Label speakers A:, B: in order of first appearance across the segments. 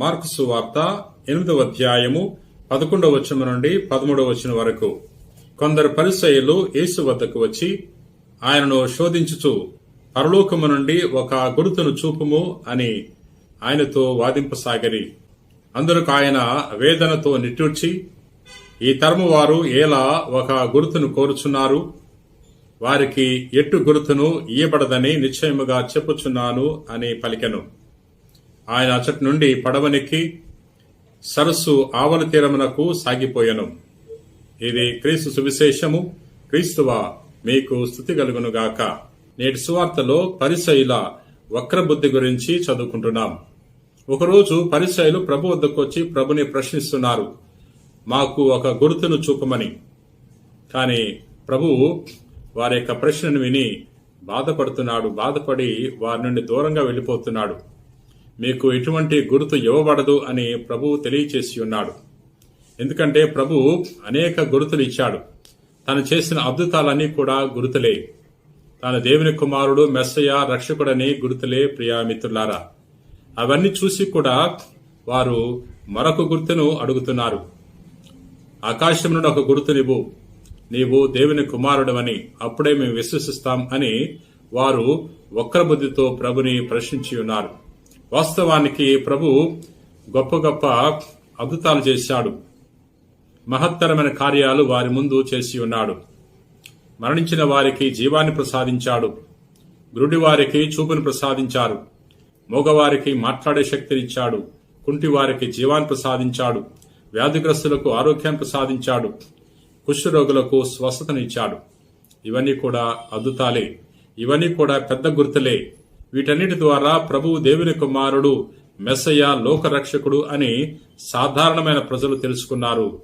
A: మార్కుసు వార్త ఎనిమిదవ అధ్యాయము పదకొండవ వచనం నుండి పదమూడవ వచనం వరకు. కొందరు పరిసయులు యేసు వద్దకు వచ్చి ఆయనను శోధించుచు పరలోకము నుండి ఒక గురుతును చూపుము అని ఆయనతో వాదింపసాగరి. అందుకు ఆయన వేదనతో నిట్టూర్చి ఈ తరము వారు ఎలా ఒక గురుతును కోరుచున్నారు? వారికి ఎట్టు గురుతును ఇయ్యబడదని నిశ్చయముగా చెప్పుచున్నాను అని పలికెను. ఆయన అచ్చటి నుండి పడవనెక్కి సరస్సు ఆవల తీరమునకు సాగిపోయెను. ఇది క్రీస్తు సువిశేషము. క్రీస్తువా మీకు స్థుతి కలుగునుగాక. నేటి సువార్తలో పరిసయుల వక్రబుద్ధి గురించి చదువుకుంటున్నాం. ఒకరోజు పరిసయులు ప్రభు వద్దకు వచ్చి ప్రభుని ప్రశ్నిస్తున్నారు. మాకు ఒక గుర్తును చూపమని. కానీ ప్రభువు వారి యొక్క ప్రశ్నను విని బాధపడుతున్నాడు. బాధపడి వారి నుండి దూరంగా వెళ్ళిపోతున్నాడు. మీకు ఎటువంటి గుర్తు ఇవ్వబడదు అని ప్రభు తెలియచేసి ఉన్నాడు. ఎందుకంటే ప్రభు అనేక గుర్తులు ఇచ్చాడు. తను చేసిన అద్భుతాలన్నీ కూడా గుర్తులే. తాను దేవుని కుమారుడు మెస్సయ రక్షకుడని గుర్తులే ప్రియామిత్రులారా అవన్నీ చూసి కూడా వారు మరొక గుర్తును అడుగుతున్నారు. ఆకాశం నుండి ఒక గుర్తునివ్వు. నీవు దేవుని కుమారుడవని అప్పుడే మేము విశ్వసిస్తాం అని వారు వక్ర బుద్ధితో ప్రభుని ప్రశ్నించి ఉన్నారు. వాస్తవానికి ప్రభు గొప్ప గొప్ప అద్భుతాలు చేశాడు. మహత్తరమైన కార్యాలు వారి ముందు చేసి ఉన్నాడు. మరణించిన వారికి జీవాన్ని ప్రసాదించాడు. గురుడి వారికి చూపును ప్రసాదించారు. మోగవారికి మాట్లాడే శక్తినిచ్చాడు కుంటి వారికి జీవాన్ని ప్రసాదించాడు. వ్యాధిగ్రస్తులకు ఆరోగ్యాన్ని ప్రసాదించాడు. కుష్ఠరోగులకు స్వస్థతనిచ్చాడు ఇవన్నీ కూడా అద్భుతాలే. ఇవన్నీ కూడా పెద్ద గుర్తులే. వీటన్నిటి ద్వారా ప్రభువు దేవుని కుమారుడు మెస్సయ్య లోకరక్షకుడు అని సాధారణమైన ప్రజలు తెలుసుకున్నారు.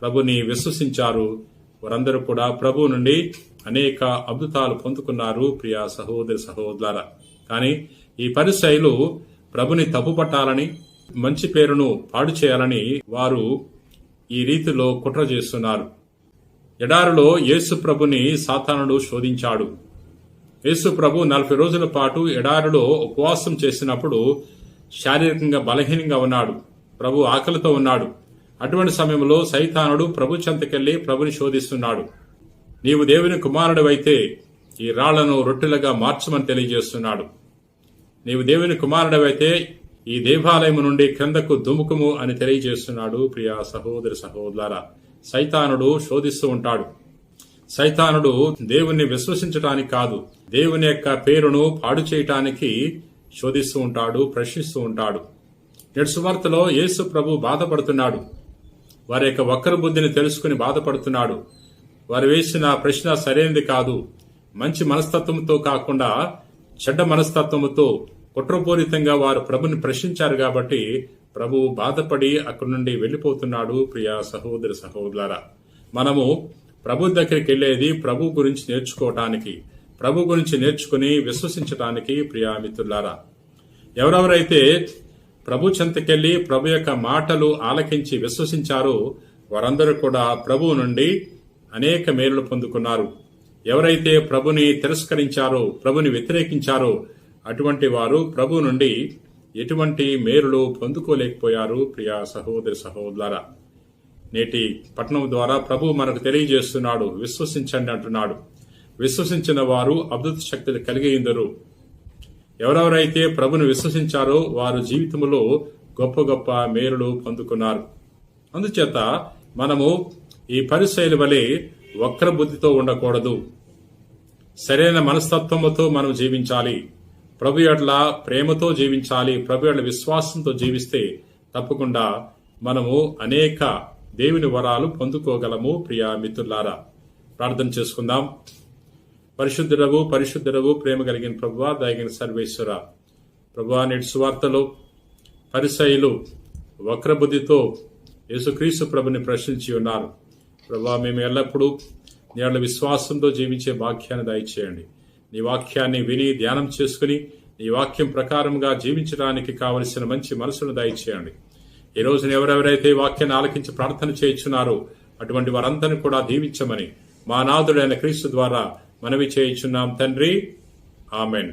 A: ప్రభుని విశ్వసించారు. వారందరూ కూడా ప్రభు నుండి అనేక అద్భుతాలు పొందుకున్నారు ప్రియా సహోదరి సహోదర కానీ ఈ పరిశైలు ప్రభుని తప్పుపట్టాలని మంచి పేరును పాడు చేయాలని వారు ఈ రీతిలో కుట్ర చేస్తున్నారు. ఎడారిలో యేసు ప్రభుని సాతానుడు శోధించాడు. యేసు ప్రభు నలభై రోజుల పాటు ఎడారిలో ఉపవాసం చేసినప్పుడు శారీరకంగా బలహీనంగా ఉన్నాడు. ప్రభు ఆకలితో ఉన్నాడు. అటువంటి సమయంలో సైతానుడు ప్రభు చెంతకెళ్ళి ప్రభుని శోధిస్తున్నాడు. నీవు దేవుని కుమారుడివైతే ఈ రాళ్ళను రొట్టెలుగా మార్చమని తెలియజేస్తున్నాడు. నీవు దేవుని కుమారుడివైతే ఈ దేవాలయం నుండి క్రిందకు దుముకుము అని తెలియజేస్తున్నాడు ప్రియా సహోదరి సహోదరా సైతానుడు శోధిస్తూ ఉంటాడు. సైతానుడు దేవుణ్ణి విశ్వసించటానికి కాదు దేవుని యొక్క పేరును పాడు చేయటానికి శోధిస్తూ ఉంటాడు ప్రశ్నిస్తూ ఉంటాడు. నేడు సువార్తలో యేసు ప్రభు బాధపడుతున్నాడు. వారి యొక్క వక్ర బుద్ధిని తెలుసుకుని బాధపడుతున్నాడు. వారు వేసిన ప్రశ్న సరైనది కాదు. మంచి మనస్తత్వంతో కాకుండా చెడ్డ మనస్తత్వంతో కుట్రపూరితంగా వారు ప్రభుని ప్రశ్నించారు కాబట్టి ప్రభు బాధపడి అక్కడి నుండి వెళ్ళిపోతున్నాడు. ప్రియా సహోదరి సహోదర మనము ప్రభు దగ్గరికి వెళ్ళేది ప్రభు గురించి నేర్చుకోవటానికి ప్రభు గురించి నేర్చుకుని విశ్వసించటానికి ప్రియామితులారా ఎవరెవరైతే ప్రభు చెంతకెళ్ళి ప్రభు యొక్క మాటలు ఆలకించి విశ్వసించారో వారందరూ కూడా ప్రభు నుండి అనేక మేలులు పొందుకున్నారు. ఎవరైతే ప్రభుని తిరస్కరించారో ప్రభుని వ్యతిరేకించారో అటువంటి వారు ప్రభు నుండి ఎటువంటి మేలులు పొందుకోలేకపోయారు ప్రియా సహోదరి సహోదరా నేటి పట్టణం ద్వారా ప్రభు మనకు తెలియజేస్తున్నాడు. విశ్వసించండి అంటున్నాడు. విశ్వసించిన వారు అద్భుత శక్తులు కలిగి ఇందరు. ఎవరెవరైతే ప్రభుని విశ్వసించారో వారు జీవితంలో గొప్ప గొప్ప మేలులు పొందుకున్నారు. అందుచేత మనము ఈ పరిశైలి వలె వక్ర బుద్ధితో ఉండకూడదు. సరైన మనస్తత్వముతో మనం జీవించాలి. ప్రభు ఎట్ల ప్రేమతో జీవించాలి. ప్రభు ఎట్ల విశ్వాసంతో జీవిస్తే తప్పకుండా మనము అనేక దేవుని వరాలు పొందుకోగలము ప్రియా మిత్రులారా. ప్రార్థన చేసుకుందాం. పరిశుద్ధుడవు పరిశుద్ధుడవు ప్రేమ కలిగిన ప్రభువ దయగిన సర్వేశ్వర. ప్రభువా నేటి సువార్తలో పరిసయులు వక్రబుద్ధితో యేసుక్రీస్తు ప్రభుని ప్రశ్నించి ఉన్నారు. ప్రభా మేము ఎల్లప్పుడూ నేళ్ళ విశ్వాసంతో జీవించే వాక్యాన్ని దయచేయండి. నీ వాక్యాన్ని విని ధ్యానం చేసుకుని నీ వాక్యం ప్రకారంగా జీవించడానికి కావలసిన మంచి మనసును దయచేయండి. ఈ రోజున ఎవరెవరైతే వాక్యాన్ని ఆలకించి ప్రార్థన చేయించున్నారో అటువంటి వారందరిని కూడా దీవించమని మా నాథుడైన క్రీస్తు ద్వారా మనవి చేయించున్నాం. తండ్రి ఆమెన్.